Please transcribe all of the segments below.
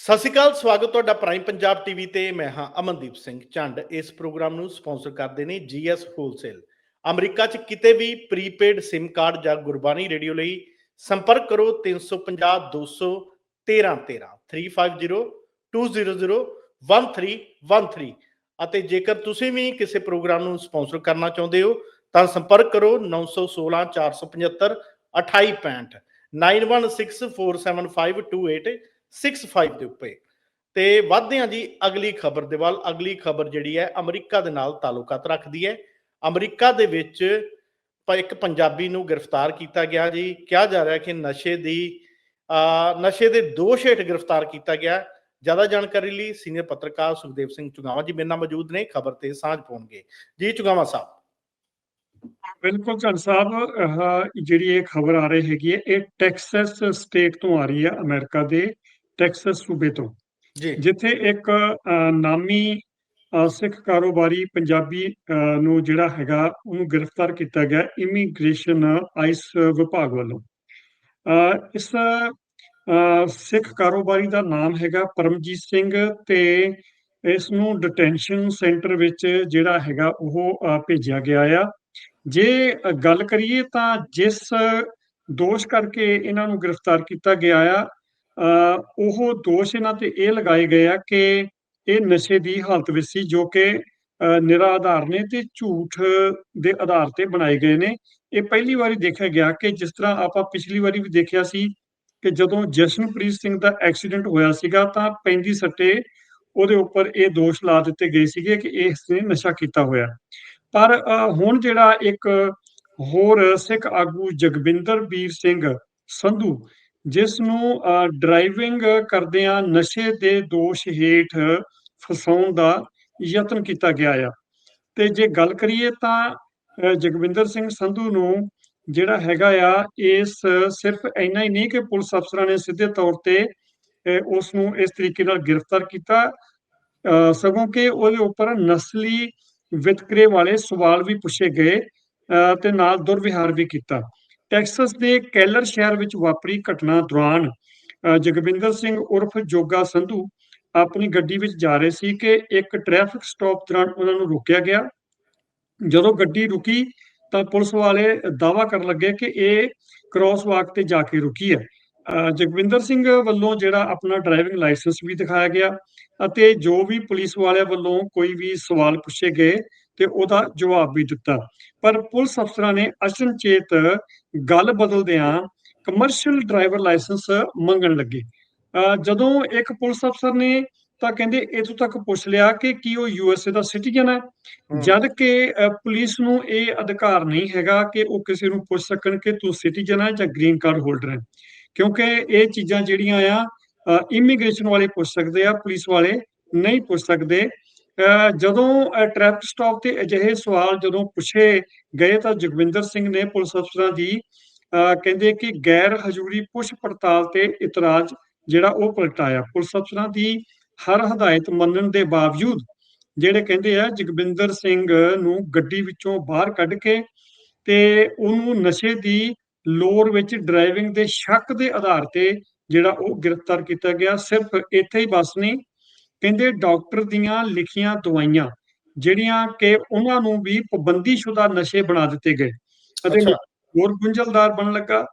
ਸਤਿ ਸ਼੍ਰੀ ਅਕਾਲ ਸਵਾਗਤ ਤੁਹਾਡਾ ਪ੍ਰਾਈਮ ਪੰਜਾਬ ਟੀਵੀ ਤੇ ਮੈਂ ਹਾਂ ਅਮਨਦੀਪ ਸਿੰਘ ਝੰਡ ਇਸ ਪ੍ਰੋਗਰਾਮ ਨੂੰ ਸਪਾਂਸਰ ਕਰਦੇ ਨੇ ਜੀਐਸ ਹੋਲਸੇਲ ਅਮਰੀਕਾ 'ਚ ਕਿਤੇ ਵੀ ਪ੍ਰੀਪੇਡ SIM ਕਾਰਡ ਜਾਂ ਗੁਰਬਾਣੀ ਰੇਡੀਓ ਲਈ ਸੰਪਰਕ ਕਰੋ 350 200 13 13 350 200 1313 ਅਤੇ ਜੇਕਰ ਤੁਸੀਂ ਵੀ ਕਿਸੇ ਪ੍ਰੋਗਰਾਮ ਨੂੰ ਸਪਾਂਸਰ ਕਰਨਾ ਚਾਹੁੰਦੇ ਹੋ ਤਾਂ ਸੰਪਰਕ ਕਰੋ 916 475 2865 91647528 65 ਦੇ ਉੱਪਰ। ਤੇ ਵੱਧਦੇ ਹਾਂ ਜੀ, ਅਗਲੀ ਖਬਰ ਦੇ ਵੱਲ। ਅਗਲੀ ਖਬਰ ਜਿਹੜੀ ਹੈ, ਅਮਰੀਕਾ ਦੇ ਨਾਲ ਤਾਲੁਕਾਤ ਰੱਖਦੀ ਹੈ। ਅਮਰੀਕਾ ਦੇ ਵਿੱਚ ਇੱਕ ਪੰਜਾਬੀ ਨੂੰ ਗ੍ਰਿਫਤਾਰ ਕੀਤਾ ਗਿਆ ਜੀ। ਕਿਹਾ ਜਾ ਰਿਹਾ ਕਿ ਨਸ਼ੇ ਦੀ ਨਸ਼ੇ ਦੇ ਦੋਸ਼ ਹੇਠ ਗ੍ਰਿਫਤਾਰ ਕੀਤਾ ਗਿਆ। ਜ਼ਿਆਦਾ ਜਾਣਕਾਰੀ ਲਈ ਸੀਨੀਅਰ ਪੱਤਰਕਾਰ ਸੁਖਦੇਵ ਸਿੰਘ ਚੁਗਾਵਾ ਜੀ ਮੇਰੇ ਨਾਲ ਮੌਜੂਦ ਨੇ। ਖਬਰ ਤੇ ਸਾਂਝ ਪਾਉਣਗੇ। ਜੀ, ਚੁਗਾਵਾ ਸਾਹਿਬ। ਬਿਲਕੁਲ ਝੰਡ ਸਾਹਿਬ ਜਿਹੜੀ ਇਹ ਖਬਰ ਆ ਰਹੀ ਹੈਗੀ ਹੈ, ਇਹ ਟੈਕਸਸ ਸਟੇਟ ਤੋਂ ਆ ਰਹੀ ਹੈ ਅਮਰੀਕਾ ਦੇ। ਟੈਕਸਸ ਸੂਬੇ ਤੋਂ ਜੀ। ਜਿੱਥੇ ਇੱਕ ਨਾਮੀ ਸਿੱਖ ਕਾਰੋਬਾਰੀ ਪੰਜਾਬੀ ਨੂੰ ਜਿਹੜਾ ਹੈਗਾ ਉਹਨੂੰ ਗ੍ਰਿਫਤਾਰ ਕੀਤਾ ਗਿਆ ਇਮੀਗ੍ਰੇਸ਼ਨ ਆਈਸ ਵਿਭਾਗ ਵੱਲੋਂ। ਇਸ ਸਿੱਖ ਕਾਰੋਬਾਰੀ ਦਾ ਨਾਮ ਹੈਗਾ ਪਰਮਜੀਤ ਸਿੰਘ ਤੇ ਇਸ ਨੂੰ ਡਿਟੈਂਸ਼ਨ ਸੈਂਟਰ ਵਿੱਚ ਜਿਹੜਾ ਹੈਗਾ ਉਹ ਭੇਜਿਆ ਗਿਆ ਆ। ਜੇ ਗੱਲ ਕਰੀਏ ਤਾਂ ਜਿਸ ਦੋਸ਼ ਕਰਕੇ ਇਹਨਾਂ ਨੂੰ ਗ੍ਰਿਫਤਾਰ ਕੀਤਾ ਗਿਆ ਆ ਉਹ ਦੋਸ਼ ਇਹਨਾਂ ਤੇ ਇਹ ਲਗਾਏ ਗਏ ਆ ਕਿ ਇਹ ਨਸ਼ੇ ਦੀ ਹਾਲਤ ਵਿੱਚ ਸੀ ਜੋ ਕਿ ਅ, ਆਧਾਰ ਨੇ ਤੇ ਝੂਠ ਦੇ ਆਧਾਰ ਤੇ ਬਣਾਏ ਗਏ ਨੇ। ਇਹ ਪਹਿਲੀ ਵਾਰੀ ਦੇਖਿਆ ਗਿਆ ਕਿ ਜਿਸ ਤਰ੍ਹਾਂ ਆਪਾਂ ਪਿਛਲੀ ਵਾਰੀ ਵੀ ਦੇਖਿਆ ਸੀ ਕਿ ਜਦੋਂ ਜਸ਼ਨਪ੍ਰੀਤ ਸਿੰਘ ਦਾ ਐਕਸੀਡੈਂਟ ਹੋਇਆ ਸੀਗਾ ਤਾਂ 35 ਸੱਟੇ ਉਹਦੇ ਉੱਪਰ ਇਹ ਦੋਸ਼ ਲਾ ਦਿੱਤੇ ਗਏ ਸੀਗੇ ਕਿ ਇਸ ਨੇ ਨਸ਼ਾ ਕੀਤਾ ਹੋਇਆ। ਪਰ ਅ, ਹੁਣ ਜਿਹੜਾ ਇੱਕ ਹੋਰ ਸਿੱਖ ਆਗੂ ਜਗਵਿੰਦਰ ਵੀਰ ਸਿੰਘ ਸੰਧੂ ਜਿਸ ਨੂੰ ਅ, ਡਰਾਈਵਿੰਗ ਕਰਦਿਆਂ ਨਸ਼ੇ ਦੇ ਦੋਸ਼ ਹੇਠ ਫਸਾਉਣ ਦਾ ਯਤਨ ਕੀਤਾ ਗਿਆ ਆ। ਤੇ ਜੇ ਗੱਲ ਕਰੀਏ ਤਾਂ ਅ, ਜਗਵਿੰਦਰ ਸਿੰਘ ਸੰਧੂ ਨੂੰ ਜਿਹੜਾ ਹੈਗਾ ਆ ਇਸ ਸਿਰਫ ਇੰਨਾ ਹੀ ਨਹੀਂ ਕਿ ਪੁਲਿਸ ਅਫਸਰਾਂ ਨੇ ਸਿੱਧੇ ਤੌਰ ਤੇ ਅ, ਉਸ ਨੂੰ ਇਸ ਤਰੀਕੇ ਨਾਲ ਗ੍ਰਿਫਤਾਰ ਕੀਤਾ ਅ, ਸਗੋਂ ਕਿ ਉਹਦੇ ਉੱਪਰ ਨਸਲੀ ਵਿਤਕਰੇ ਵਾਲੇ ਸਵਾਲ ਵੀ ਪੁੱਛੇ ਗਏ ਅ, ਤੇ ਨਾਲ ਦੁਰਵਿਹਾਰ ਵੀ ਕੀਤਾ। ਟੈਕਸਸ ਦੇ ਕੈਲਰ ਸ਼ਹਿਰ ਵਿੱਚ ਵਾਪਰੀ ਘਟਨਾ ਦੌਰਾਨ ਜਗਵਿੰਦਰ ਸਿੰਘ ਉਰਫ ਜੋਗਾ ਸੰਧੂ ਆਪਣੀ ਗੱਡੀ ਵਿੱਚ ਜਾ ਰਹੇ ਸੀ ਕਿ ਇੱਕ ਟ੍ਰੈਫਿਕ ਸਟਾਪ ਦੌਰਾਨ ਉਹਨਾਂ ਨੂੰ ਰੋਕਿਆ ਗਿਆ। ਜਦੋਂ ਗੱਡੀ ਰੁਕੀ ਤਾਂ ਪੁਲਿਸ ਵਾਲੇ ਦਾਅਵਾ ਕਰਨ ਲੱਗੇ ਕਿ ਇਹ ਕ੍ਰਾਸ ਵਾਕ ਤੇ ਜਾ ਕੇ ਰੁਕੀ ਹੈ। ਅ, ਜਗਵਿੰਦਰ ਸਿੰਘ ਵੱਲੋਂ ਜਿਹੜਾ ਆਪਣਾ ਡਰਾਈਵਿੰਗ ਲਾਇਸੈਂਸ ਵੀ ਦਿਖਾਇਆ ਗਿਆ ਅਤੇ ਜੋ ਵੀ ਪੁਲਿਸ ਵਾਲਿਆਂ ਵੱਲੋਂ ਕੋਈ ਵੀ ਸਵਾਲ ਪੁੱਛੇ ਗਏ ਤੇ ਉਹਦਾ ਜਵਾਬ ਵੀ ਦਿੱਤਾ। ਪਰ ਪੁਲਿਸ ਅਫਸਰਾਂ ਨੇ ਅਚਨਚੇਤ ਗੱਲ ਬਦਲਦਿਆਂ ਕਮਰਸ਼ੀਅਲ ਡਰਾਈਵਰ ਲਾਇਸੈਂਸ ਮੰਗਣ ਲੱਗੇ। ਜਦੋਂ ਇੱਕ ਪੁਲਿਸ ਅਫਸਰ ਨੇ ਤਾਂ ਕਹਿੰਦੇ ਇਥੋਂ ਤੱਕ ਪੁੱਛ ਲਿਆ ਕਿ ਕੀ ਉਹ ਯੂਐਸਏ ਦਾ ਸਿਟੀਜ਼ਨ ਹੈ? ਜਦ ਕਿ ਪੁਲਿਸ ਨੂੰ ਇਹ ਅਧਿਕਾਰ ਨਹੀਂ ਹੈਗਾ ਕਿ ਉਹ ਕਿਸੇ ਨੂੰ ਪੁੱਛ ਸਕਣ ਕਿ ਤੂੰ ਸਿਟੀਜ਼ਨ ਹੈ ਜਾਂ ਗ੍ਰੀਨ ਕਾਰਡ ਹੋਲਡਰ ਹੈ। ਕਿਉਂਕਿ ਇਹ ਚੀਜ਼ਾਂ ਜਿਹੜੀਆਂ ਆ ਇਮੀਗ੍ਰੇਸ਼ਨ ਵਾਲੇ ਪੁੱਛ ਸਕਦੇ ਆ ਪੁਲਿਸ ਵਾਲੇ ਨਹੀਂ ਪੁੱਛ ਸਕਦੇ। ਜਦੋਂ ਟ੍ਰੈਫਿਕ ਸਟਾਪ ਤੇ ਅਜਿਹੇ ਸਵਾਲ ਜਦੋਂ ਪੁੱਛੇ ਗਏ ਤਾਂ ਜਗਵਿੰਦਰ ਸਿੰਘ ਨੇ ਪੁਲਿਸ ਅਫਸਰਾਂ ਦੀ ਅਹ, ਕਹਿੰਦੇ ਕਿ ਗੈਰ ਹਜ਼ੂਰੀ ਪੁੱਛ ਪੜਤਾਲ ਤੇ ਇਤਰਾਜ਼ ਜਿਹੜਾ ਉਹ ਪਲਟਾਇਆ। ਪੁਲਿਸ ਅਫਸਰਾਂ ਦੀ ਹਰ ਹਦਾਇਤ ਮੰਨਣ ਦੇ ਬਾਵਜੂਦ ਜਿਹੜੇ ਕਹਿੰਦੇ ਆ ਜਗਵਿੰਦਰ ਸਿੰਘ ਨੂੰ ਗੱਡੀ ਵਿੱਚੋਂ ਬਾਹਰ ਕੱਢ ਕੇ ਤੇ ਉਹਨੂੰ ਨਸ਼ੇ ਦੀ ਲੋੜ ਵਿੱਚ ਡਰਾਈਵਿੰਗ ਦੇ ਸ਼ੱਕ ਦੇ ਆਧਾਰ ਤੇ ਜਿਹੜਾ ਉਹ ਗ੍ਰਿਫਤਾਰ ਕੀਤਾ ਗਿਆ। ਸਿਰਫ ਇੱਥੇ ਹੀ ਬਸ ਨਹੀਂ ਕਹਿੰਦੇ ਡਾਕਟਰ ਦੀਆਂ ਲਿਖੀਆਂ ਦਵਾਈਆਂ ਜਿਹੜੀਆਂ ਕਿ ਉਹਨਾਂ ਨੂੰ ਵੀ ਪਾਬੰਦੀਸ਼ੁਦਾ ਨਸ਼ੇ ਬਣਾ ਦਿੱਤੇ ਗਏ। ਅਤੇ ਹੋਰ ਗੁੰਝਲਦਾਰ ਬਣਨ ਲੱਗਾ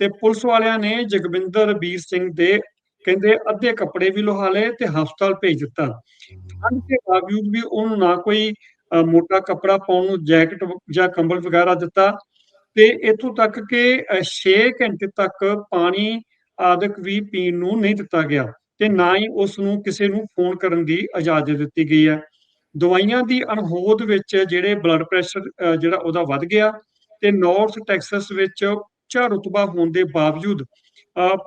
ਤੇ ਪੁਲਿਸ ਵਾਲਿਆਂ ਨੇ ਜਗਵਿੰਦਰ ਵੀਰ ਸਿੰਘ ਦੇ ਕਹਿੰਦੇ ਅੱਧੇ ਕੱਪੜੇ ਵੀ ਲੋਹਾ ਲਏ ਤੇ ਹਸਪਤਾਲ ਭੇਜ ਦਿੱਤਾ। ਠੰਡ ਦੇ ਬਾਵਜੂਦ ਵੀ ਉਹਨੂੰ ਨਾ ਕੋਈ ਮੋਟਾ ਕੱਪੜਾ ਪਾਉਣ ਨੂੰ ਜੈਕਟ ਜਾਂ ਕੰਬਲ ਵਗੈਰਾ ਦਿੱਤਾ ਤੇ ਇਥੋਂ ਤੱਕ ਕਿ 6 ਘੰਟੇ ਤੱਕ ਪਾਣੀ ਆਦਿਕ ਵੀ ਪੀਣ ਨੂੰ ਨਹੀਂ ਦਿੱਤਾ ਗਿਆ। ਤੇ ਨਾ ਹੀ ਉਸ ਨੂੰ ਕਿਸੇ ਨੂੰ ਫੋਨ ਕਰਨ ਦੀ ਇਜਾਜ਼ਤ ਦਿੱਤੀ ਗਈ ਹੈ। ਦਵਾਈਆਂ ਦੀ ਅਣਹੋਂਦ ਵਿੱਚ ਜਿਹੜੇ ਬਲੱਡ ਪ੍ਰੈਸ਼ਰ ਜਿਹੜਾ ਉਹਦਾ ਵੱਧ ਗਿਆ ਤੇ ਨਾਰਥ ਟੈਕਸਸ ਵਿੱਚ ਉੱਚਾ ਰੁਤਬਾ ਹੋਣ ਦੇ ਬਾਵਜੂਦ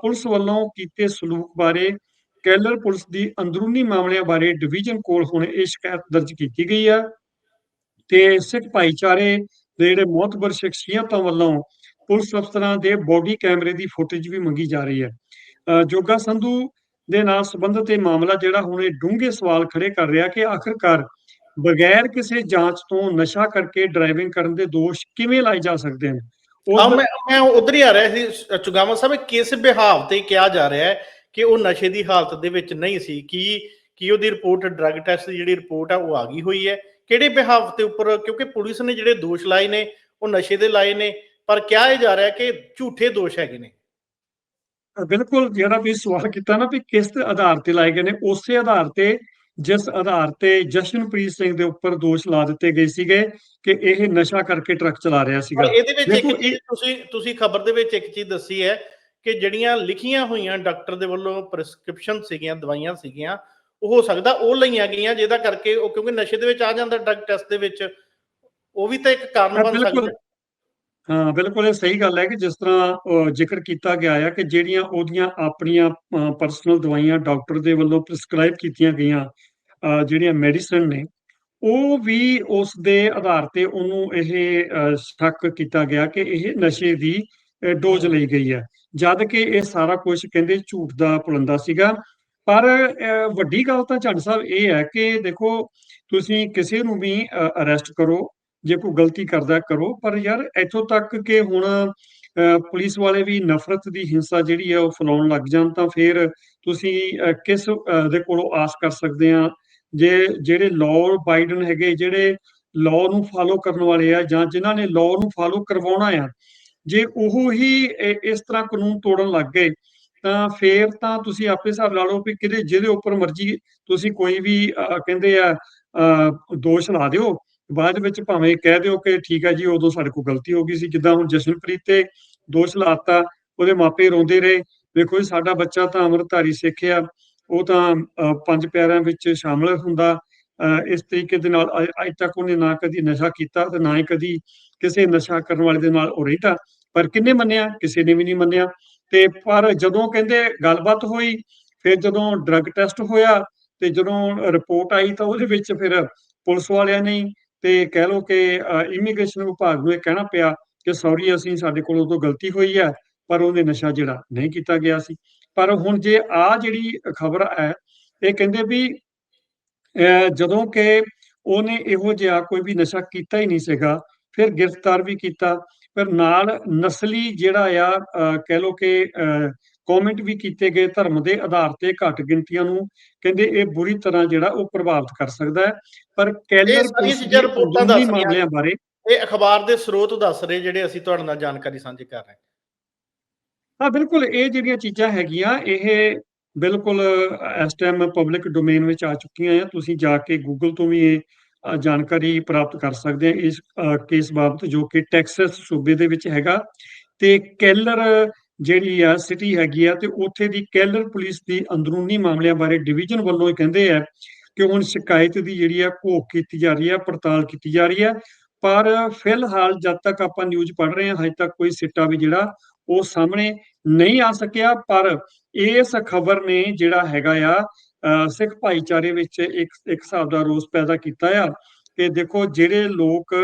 ਪੁਲਿਸ ਵੱਲੋਂ ਕੀਤੇ ਸਲੂਕ ਬਾਰੇ ਕੈਲਰ ਪੁਲਿਸ ਦੀ ਅੰਦਰੂਨੀ ਮਾਮਲਿਆਂ ਬਾਰੇ ਡਿਵੀਜ਼ਨ ਕੋਲ ਹੁਣ ਇਹ ਸ਼ਿਕਾਇਤ ਦਰਜ ਕੀਤੀ ਗਈ ਹੈ ਤੇ ਸਿੱਖ ਭਾਈਚਾਰੇ ਦੇ ਜਿਹੜੇ ਮੌਤਬਰ ਸ਼ਖਸੀਅਤਾਂ ਵੱਲੋਂ ਪੁਲਿਸ ਅਫਸਰਾਂ ਦੇ ਬੋਡੀ ਕੈਮਰੇ ਦੀ ਫੁਟੇਜ ਵੀ ਮੰਗੀ ਜਾ ਰਹੀ ਹੈ। ਅ, ਜੋਗਾ ਸੰਧੂ ਦੇ ਨਾਲ ਸੰਬੰਧਿਤ ਇਹ ਮਾਮਲਾ ਜਿਹੜਾ ਹੁਣ ਇਹ ਡੂੰਘੇ ਸਵਾਲ ਖੜੇ ਕਰ ਰਿਹਾ ਕਿ ਆਖਰਕਾਰ ਬਗੈਰ ਕਿਸੇ ਜਾਂਚ ਤੋਂ ਨਸ਼ਾ ਕਰਕੇ ਡਰਾਈਵਿੰਗ ਕਰਨ ਦੇ ਦੋਸ਼ ਕਿਵੇਂ ਲਾਏ ਜਾ ਸਕਦੇ ਨੇ ਆ ਉਹ ਮੈਂ ਮੈਂ ਉਧਰ ਹੀ ਆ ਰਿਹਾ ਸੀ ਚੁਗਾਵਾ ਸਾਹਿਬ ਕਿਸ ਬਿਹਾਵ ਤੇ ਕਿਹਾ ਜਾ ਰਿਹਾ ਹੈ ਕਿ ਉਹ ਨਸ਼ੇ ਦੀ ਹਾਲਤ ਦੇ ਵਿੱਚ ਨਹੀਂ ਸੀ? ਕੀ ਕੀ ਉਹਦੀ ਰਿਪੋਰਟ ਡਰੱਗ ਟੈਸਟ ਦੀ ਜਿਹੜੀ ਰਿਪੋਰਟ ਆ, ਉਹ ਆ ਗਈ ਹੋਈ ਹੈ? ਕਿਹੜੇ ਬਿਹਾਫ ਤੇ ਉੱਪਰ, ਕਿਉਂਕਿ ਪੁਲਿਸ ਨੇ ਜਿਹੜੇ ਦੋਸ਼ ਲਾਏ ਨੇ, ਉਹ ਨਸ਼ੇ ਦੇ ਲਾਏ ਨੇ, ਪਰ ਕਿਹਾ ਇਹ ਜਾ ਰਿਹਾ ਕਿ ਝੂਠੇ ਦੋਸ਼ ਹੈਗੇ ਨੇ। ਬਿਲਕੁਲ ਜਿਹੜਾ ਵੀ ਸਵਾਲ ਕੀਤਾ ਨਾ ਵੀ ਕਿਸ ਆਧਾਰ ਤੇ ਲਾਏ ਗਏ ਨੇ ਉਸੇ ਆਧਾਰ ਤੇ ਜਿਸ ਆਧਾਰ ਤੇ ਜਸ਼ਨਪ੍ਰੀਤ ਸਿੰਘ ਦੇ ਉੱਪਰ ਦੋਸ਼ ਲਾ ਦਿੱਤੇ ਗਏ ਸੀਗੇ ਕਿ ਇਹ ਨਸ਼ਾ ਕਰਕੇ ਟਰੱਕ ਚਲਾ ਰਿਹਾ ਸੀਗਾ ਇਹਦੇ ਵਿੱਚ ਇੱਕ ਚੀਜ਼ ਤੁਸੀਂ ਤੁਸੀਂ ਖਬਰ ਦੇ ਵਿੱਚ ਇੱਕ ਚੀਜ਼ ਦੱਸੀ ਹੈ ਕਿ ਜਿਹੜੀਆਂ ਲਿਖੀਆਂ ਹੋਈਆਂ ਡਾਕਟਰ ਦੇ ਵੱਲੋਂ ਪ੍ਰੈਸਕ੍ਰਿਪਸ਼ਨ ਸੀਗੀਆਂ ਦਵਾਈਆਂ ਸੀਗੀਆਂ ਉਹ ਹੋ ਸਕਦਾ ਉਹ ਲਈਆਂ ਗਈਆਂ ਜਿਹਦਾ ਕਰਕੇ ਉਹ ਕਿਉਂਕਿ ਨਸ਼ੇ ਦੇ ਵਿੱਚ ਆ ਜਾਂਦਾ ਡਰੱਗ ਟੈਸਟ ਦੇ ਵਿੱਚ ਉਹ ਵੀ ਤਾਂ ਇੱਕ ਕਾਰਨ ਬਣ। ਸਕਦਾ ਹਾਂ ਬਿਲਕੁਲ ਇਹ ਸਹੀ ਗੱਲ ਹੈ ਕਿ ਜਿਸ ਤਰ੍ਹਾਂ ਜ਼ਿਕਰ ਕੀਤਾ ਗਿਆ ਹੈ ਕਿ ਜਿਹੜੀਆਂ ਉਹਦੀਆਂ ਆਪਣੀਆਂ ਪਰਸਨਲ ਦਵਾਈਆਂ ਡਾਕਟਰ ਦੇ ਵੱਲੋਂ ਪ੍ਰਿਸਕ੍ਰਾਈਬ ਕੀਤੀਆਂ ਗਈਆਂ ਜਿਹੜੀਆਂ ਮੈਡੀਸਨ ਨੇ ਉਹ ਵੀ ਉਸ ਦੇ ਆਧਾਰ ਤੇ ਉਹਨੂੰ ਇਹ ਅ, ਸ਼ੱਕ ਕੀਤਾ ਗਿਆ ਕਿ ਇਹ ਨਸ਼ੇ ਦੀ ਡੋਜ਼ ਲਈ ਗਈ ਹੈ। ਜਦ ਕਿ ਇਹ ਸਾਰਾ ਕੁਝ ਕਹਿੰਦੇ ਝੂਠ ਦਾ ਪੁਲੰਦਾ ਸੀਗਾ। ਪਰ ਵੱਡੀ ਗੱਲ ਤਾਂ ਝੰਡ ਸਾਹਿਬ ਇਹ ਹੈ ਕਿ ਦੇਖੋ ਤੁਸੀਂ ਕਿਸੇ ਨੂੰ ਵੀ ਅਰੈਸਟ ਕਰੋ ਜੇ ਕੋਈ ਗਲਤੀ ਕਰਦਾ ਕਰੋ। ਪਰ ਯਾਰ ਇੱਥੋਂ ਤੱਕ ਕਿ ਹੁਣ ਪੁਲਿਸ ਵਾਲੇ ਵੀ ਨਫ਼ਰਤ ਦੀ ਹਿੰਸਾ ਜਿਹੜੀ ਹੈ ਉਹ ਫੈਲਾਉਣ ਲੱਗ ਜਾਣ ਤਾਂ ਫਿਰ ਤੁਸੀਂ ਕਿਸ ਦੇ ਕੋਲੋਂ ਆਸ ਕਰ ਸਕਦੇ ਆ? ਜੇ ਜਿਹੜੇ ਲਾਅ ਬਾਈਡਨ ਹੈਗੇ ਜਿਹੜੇ ਲਾਅ ਨੂੰ ਫਾਲੋ ਕਰਨ ਵਾਲੇ ਆ ਜਾਂ ਜਿਨ੍ਹਾਂ ਨੇ ਲਾਅ ਨੂੰ ਫਾਲੋ ਕਰਵਾਉਣਾ ਆ ਜੇ ਉਹ ਹੀ ਇਸ ਤਰ੍ਹਾਂ ਕਾਨੂੰਨ ਤੋੜਨ ਲੱਗ ਗਏ ਤਾਂ ਫੇਰ ਤਾਂ ਤੁਸੀਂ ਆਪੇ ਹਿਸਾਬ ਲਾ ਲਓ ਵੀ ਕਿਹਦੇ ਜਿਹਦੇ ਉੱਪਰ ਮਰਜ਼ੀ ਤੁਸੀਂ ਕੋਈ ਵੀ ਅ, ਕਹਿੰਦੇ ਆ ਦੋਸ਼ ਲਾ ਦਿਓ। ਬਾਅਦ ਵਿੱਚ ਭਾਵੇਂ ਕਹਿ ਦਿਓ ਕਿ ਠੀਕ ਹੈ ਜੀ, ਉਦੋਂ ਸਾਡੇ ਕੋਲ ਗਲਤੀ ਹੋ ਗਈ ਸੀ, ਜਿੱਦਾਂ ਹੁਣ ਜਸ਼ਨਪ੍ਰੀਤ ਤੇ ਦੋਸ਼ ਲਾਤਾ ਉਹਦੇ ਮਾਪੇ ਰੋਂਦੇ ਰਹੇ, ਵੇਖੋ ਜੀ, ਸਾਡਾ ਬੱਚਾ ਤਾਂ ਅੰਮ੍ਰਿਤਧਾਰੀ ਸਿੱਖਿਆ ਉਹ ਤਾਂ ਪੰਜ ਪਿਆਰਿਆਂ ਵਿੱਚ ਸ਼ਾਮਲ ਹੁੰਦਾ ਇਸ ਤਰੀਕੇ ਦੇ ਨਾਲ ਅੱਜ ਤੱਕ ਉਹਨੇ ਨਾ ਕਦੀ ਨਸ਼ਾ ਕੀਤਾ ਤੇ ਨਾ ਹੀ ਕਦੀ ਕਿਸੇ ਨਸ਼ਾ ਕਰਨ ਵਾਲੇ ਦੇ ਨਾਲ ਉਹ ਰਹਿੰਦਾ, ਪਰ ਕਿੰਨੇ ਮੰਨਿਆ, ਕਿਸੇ ਨੇ ਵੀ ਨਹੀਂ ਮੰਨਿਆ, ਤੇ ਪਰ ਜਦੋਂ ਕਹਿੰਦੇ ਗੱਲਬਾਤ ਹੋਈ, ਫਿਰ ਜਦੋਂ ਡਰੱਗ ਟੈਸਟ ਹੋਇਆ, ਤੇ ਜਦੋਂ ਰਿਪੋਰਟ ਆਈ ਤਾਂ ਉਹਦੇ ਵਿੱਚ ਫਿਰ ਪੁਲਿਸ ਵਾਲਿਆਂ ਨੇ ਤੇ ਕਹਿ ਲਓ ਕਿ ਇਮੀਗ੍ਰੇਸ਼ਨ ਵਿਭਾਗ ਨੂੰ ਇਹ ਕਹਿਣਾ ਪਿਆ ਕਿ ਸੌਰੀ ਅਸੀਂ ਸਾਡੇ ਕੋਲ ਉਦੋਂ ਗਲਤੀ ਹੋਈ ਹੈ, ਪਰ ਉਹਨੇ ਨਸ਼ਾ ਜਿਹੜਾ ਨਹੀਂ ਕੀਤਾ ਗਿਆ ਸੀ। ਪਰ ਹੁਣ ਜੇ ਆ ਜਿਹੜੀ ਖਬਰ ਹੈ, ਇਹ ਕਹਿੰਦੇ ਵੀ, ਅਹ, ਜਦੋਂ ਕਿ ਉਹਨੇ ਇਹੋ ਜਿਹਾ ਕੋਈ ਵੀ ਨਸ਼ਾ ਕੀਤਾ ਹੀ ਨਹੀਂ ਸੀਗਾ, ਫਿਰ ਗ੍ਰਿਫਤਾਰ ਵੀ ਕੀਤਾ। ਪਰ ਨਾਲ ਨਸਲੀ ਜਿਹੜਾ ਆ ਕਹਿ ਲਓ ਕਿ ਕਮੈਂਟ ਵੀ ਕੀਤੇ ਗਏ ਧਰਮ ਦੇ ਆਧਾਰ ਤੇ ਘੱਟ ਗਿਣਤੀਆਂ ਨੂੰ ਕਹਿੰਦੇ ਇਹ ਬੁਰੀ ਤਰ੍ਹਾਂ ਜਿਹੜਾ ਉਹ ਪ੍ਰਭਾਵਿਤ ਕਰ ਸਕਦਾ ਹੈ। ਪਰ ਕੈਲਰ ਸਾਰੀਆਂ ਰਿਪੋਰਟਾਂ ਦੱਸ ਰਹੀਆਂ ਬਾਰੇ ਇਹ ਅਖਬਾਰ ਦੇ ਸਰੋਤ ਦੱਸ ਰਹੇ ਜਿਹੜੇ ਅਸੀਂ ਤੁਹਾਡੇ ਨਾਲ ਜਾਣਕਾਰੀ ਸਾਂਝੀ ਕਰ ਰਹੇ ਹਾਂ। ਹਾਂ ਬਿਲਕੁਲ ਇਹ ਜਿਹੜੀਆਂ ਚੀਜ਼ਾਂ ਹੈਗੀਆਂ ਇਹ ਬਿਲਕੁਲ ਇਸ ਟਾਈਮ ਪਬਲਿਕ ਡੋਮੇਨ ਵਿੱਚ ਆ ਚੁੱਕੀਆਂ ਆ। ਤੁਸੀਂ ਜਾ ਕੇ ਗੂਗਲ ਤੋਂ ਵੀ ਇਹ ਜਾਣਕਾਰੀ ਪ੍ਰਾਪਤ ਕਰ ਸਕਦੇ ਆ ਇਸ ਕੇਸ ਬਾਬਤ ਜੋ ਕਿ ਟੈਕਸਸ ਸੂਬੇ ਦੇ ਵਿੱਚ ਹੈਗਾ। ਤੇ ਕੈਲਰ ਜਿਹੜੀ ਆ ਸਿਟੀ ਹੈਗੀ ਆ ਤੇ ਉੱਥੇ ਦੀ ਕੈਲਰ ਪੁਲਿਸ ਦੀ ਅੰਦਰੂਨੀ ਮਾਮਲਿਆਂ ਬਾਰੇ ਡਿਵੀਜ਼ਨ ਵੱਲੋਂ ਇਹ ਕਹਿੰਦੇ ਆ ਕਿ ਹੁਣ ਸ਼ਿਕਾਇਤ ਦੀ ਜਿਹੜੀ ਆ ਘੋਖ ਕੀਤੀ ਜਾ ਰਹੀ ਆ ਪੜਤਾਲ ਕੀਤੀ ਜਾ ਰਹੀ ਆ। ਪਰ ਫਿਲਹਾਲ ਜਦ ਤੱਕ ਆਪਾਂ ਨਿਊਜ਼ ਪੜ੍ਹ ਰਹੇ ਹਾਂ ਹਜੇ ਤੱਕ ਕੋਈ ਸਿੱਟਾ ਵੀ ਜਿਹੜਾ ਉਹ ਸਾਹਮਣੇ ਨਹੀਂ ਆ ਸਕਿਆ। ਪਰ ਇਸ ਖਬਰ ਨੇ ਜਿਹੜਾ ਹੈਗਾ ਆ ਸਿੱਖ ਭਾਈਚਾਰੇ ਵਿੱਚ ਇੱਕ ਇੱਕ ਹਿਸਾਬ ਦਾ ਰੋਸ ਪੈਦਾ ਕੀਤਾ ਆ ਕਿ ਦੇਖੋ ਜਿਹੜੇ ਲੋਕ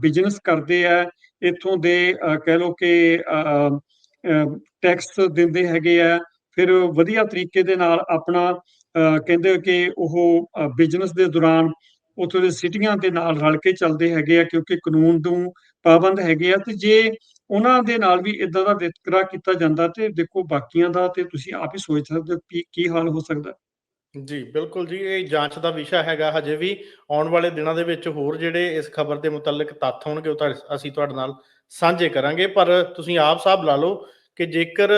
ਬਿਜ਼ਨਸ ਕਰਦੇ ਆ ਇੱਥੋਂ ਦੇ ਅ, ਕਹਿ ਲਓ ਕਿ ਟੈਕਸ ਦਿੰਦੇ ਹੈਗੇ ਆ। ਫਿਰ ਵਧੀਆ ਤਰੀਕੇ ਦੇ ਨਾਲ ਆਪਣਾ ਕਹਿੰਦੇ ਕਿ ਉਹ ਬਿਜ਼ਨਸ ਦੇ ਦੌਰਾਨ ਉੱਥੋਂ ਦੇ ਸਿਟੀਆਂ ਦੇ ਨਾਲ ਰਲ ਕੇ ਚੱਲਦੇ ਹੈਗੇ ਆ, ਕਿਉਂਕਿ ਕਾਨੂੰਨ ਨੂੰ ਪਾਬੰਦ ਹੈਗੇ ਆ। ਤੇ ਜੇ ਉਹਨਾਂ ਦੇ ਨਾਲ ਵੀ ਇਦਾਂ ਦਾ ਵਿਤਕਰਾ ਕੀਤਾ ਜਾਂਦਾ ਤੇ ਦੇਖੋ ਬਾਕੀਆਂ ਦਾ ਤੇ ਤੁਸੀਂ ਆਪ ਹੀ ਸੋਚ ਸਕਦੇ ਹੋ ਕਿ ਕੀ ਹਾਲ ਹੋ ਸਕਦਾ। ਜੀ, ਬਿਲਕੁਲ ਜੀ, ਇਹ ਜਾਂਚ ਦਾ ਵਿਸ਼ਾ ਹੈਗਾ ਹਜੇ ਵੀ। ਆਉਣ ਵਾਲੇ ਦਿਨਾਂ ਦੇ ਵਿੱਚ ਹੋਰ ਜਿਹੜੇ ਇਸ ਖਬਰ ਦੇ ਮੁਤਲਕ ਤੱਥ ਹੋਣਗੇ ਉਹ ਤਾਂ ਅਸੀਂ ਤੁਹਾਡੇ ਨਾਲ ਸਾਂਝੇ ਕਰਾਂਗੇ। ਪਰ ਤੁਸੀਂ ਆਪ ਸਾਬ ਲਾ ਲਓ ਕਿ ਜੇਕਰ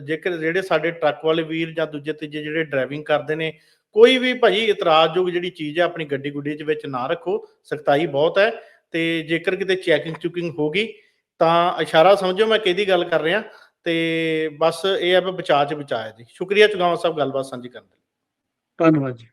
ਜੇਕਰ ਜਿਹੜੇ ਸਾਡੇ ਟਰੱਕ ਵਾਲੇ ਵੀਰ ਜਾਂ ਦੂਜੇ ਤੀਜੇ ਜਿਹੜੇ ਡਰਾਈਵਿੰਗ ਕਰਦੇ ਨੇ, ਕੋਈ ਵੀ ਭਾਈ ਇਤਰਾਜ਼ਯੋਗ ਜਿਹੜੀ ਚੀਜ਼ ਹੈ ਆਪਣੀ ਗੱਡੀ ਗੁੱਡੀ 'ਚ ਵਿੱਚ ਨਾ ਰੱਖੋ, ਸਖਤਾਈ ਬਹੁਤ ਹੈ ਤੇ ਜੇਕਰ ਕਿਤੇ ਚੈਕਿੰਗ ਚੁਕਿੰਗ ਹੋ ਗਈ, ਤਾਂ ਇਸ਼ਾਰਾ ਸਮਝੋ ਮੈਂ ਕਿਹਦੀ ਗੱਲ ਕਰ ਰਿਹਾ ਤੇ ਬਸ ਇਹ ਹੈ ਵੀ ਬਚਾਅ ਚ ਬਚਾਇਆ ਜੀ। ਸ਼ੁਕਰੀਆ ਚੁਗਾਵਾ ਸਾਹਿਬ, ਗੱਲਬਾਤ ਸਾਂਝੀ ਕਰਨ ਦੇ ਲਈ। ਧੰਨਵਾਦ ਜੀ।